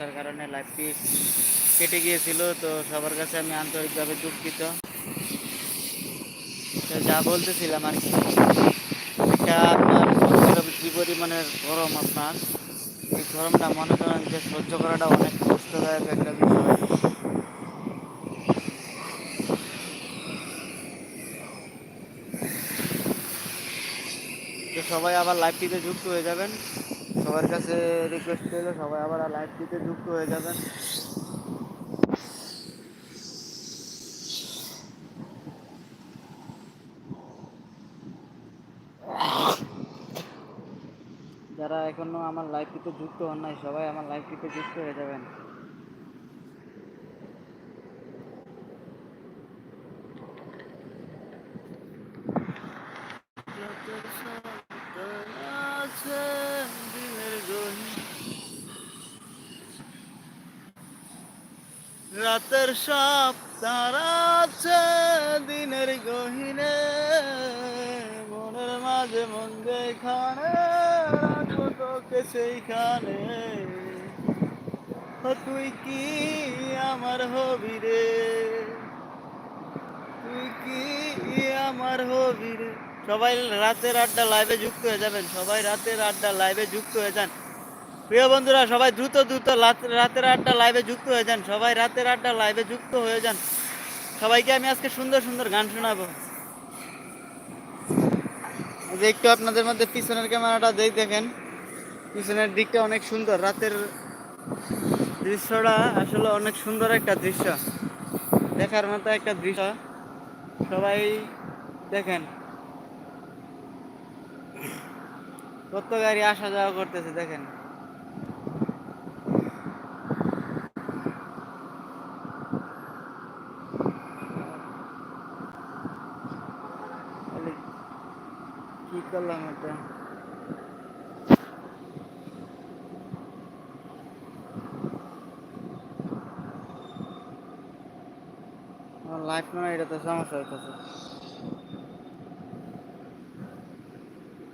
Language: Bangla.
তার কারণে লাইফটি কেটে গিয়েছিল, তো সবার কাছে আমি আন্তরিকভাবে দুঃখিত। তো যা বলতেছিলাম আর কি, এটা আপনার সত্যি পরিমাণের গরম আপনার। এই গরমটা মনে করেন যে সহ্য করাটা অনেক কষ্টদায়ক একটা বিষয়। তো সবাই আবার লাইভটিতে যুক্ত হয়ে যাবেন। সবার কাছে রিকোয়েস্ট এলো সবাই আবার লাইভটিতে যুক্ত হয়ে যাবেন। যারা এখনও আমার লাইভটিতে যুক্ত হন নাই, সবাই আমার লাইভটিতে যুক্ত হয়ে যাবেন। রাতের সব তারা আছে, দিনের গহিনে। মনের মাঝে মন যেখানে তোকে সেইখানে। তুই কি আমার হবি রে? তুই কি আমার হবি রে? সবাই রাতের আড্ডা লাইভে যুক্ত হয়ে যাবেন, সবাই রাতের আড্ডা লাইভে যুক্ত হয়ে যান। প্রিয় বন্ধুরা, সবাই দ্রুত দ্রুত রাত- রাতের আড্ডা লাইভে যুক্ত হয়ে যান। সবাই রাতের আড্ডা লাইভে যুক্ত হয়ে যান। সবাইকে আমি আজকে সুন্দর সুন্দর গান শোনাবো। যে একটু আপনাদের মধ্যে পিছনের ক্যামেরাটা দেখ দেখেন। পিছনের দিকটা অনেক সুন্দর। রাতের দৃশ্যটা আসলে অনেক সুন্দর একটা দৃশ্য। দেখার মতো একটা দৃশ্য। সবাই দেখেন। কত গাড়ি আসা যাওয়া করতেছে, দেখেন। কি করলাম এটা? লাইফ মানে এটা তো সমস্যা হইতেছে।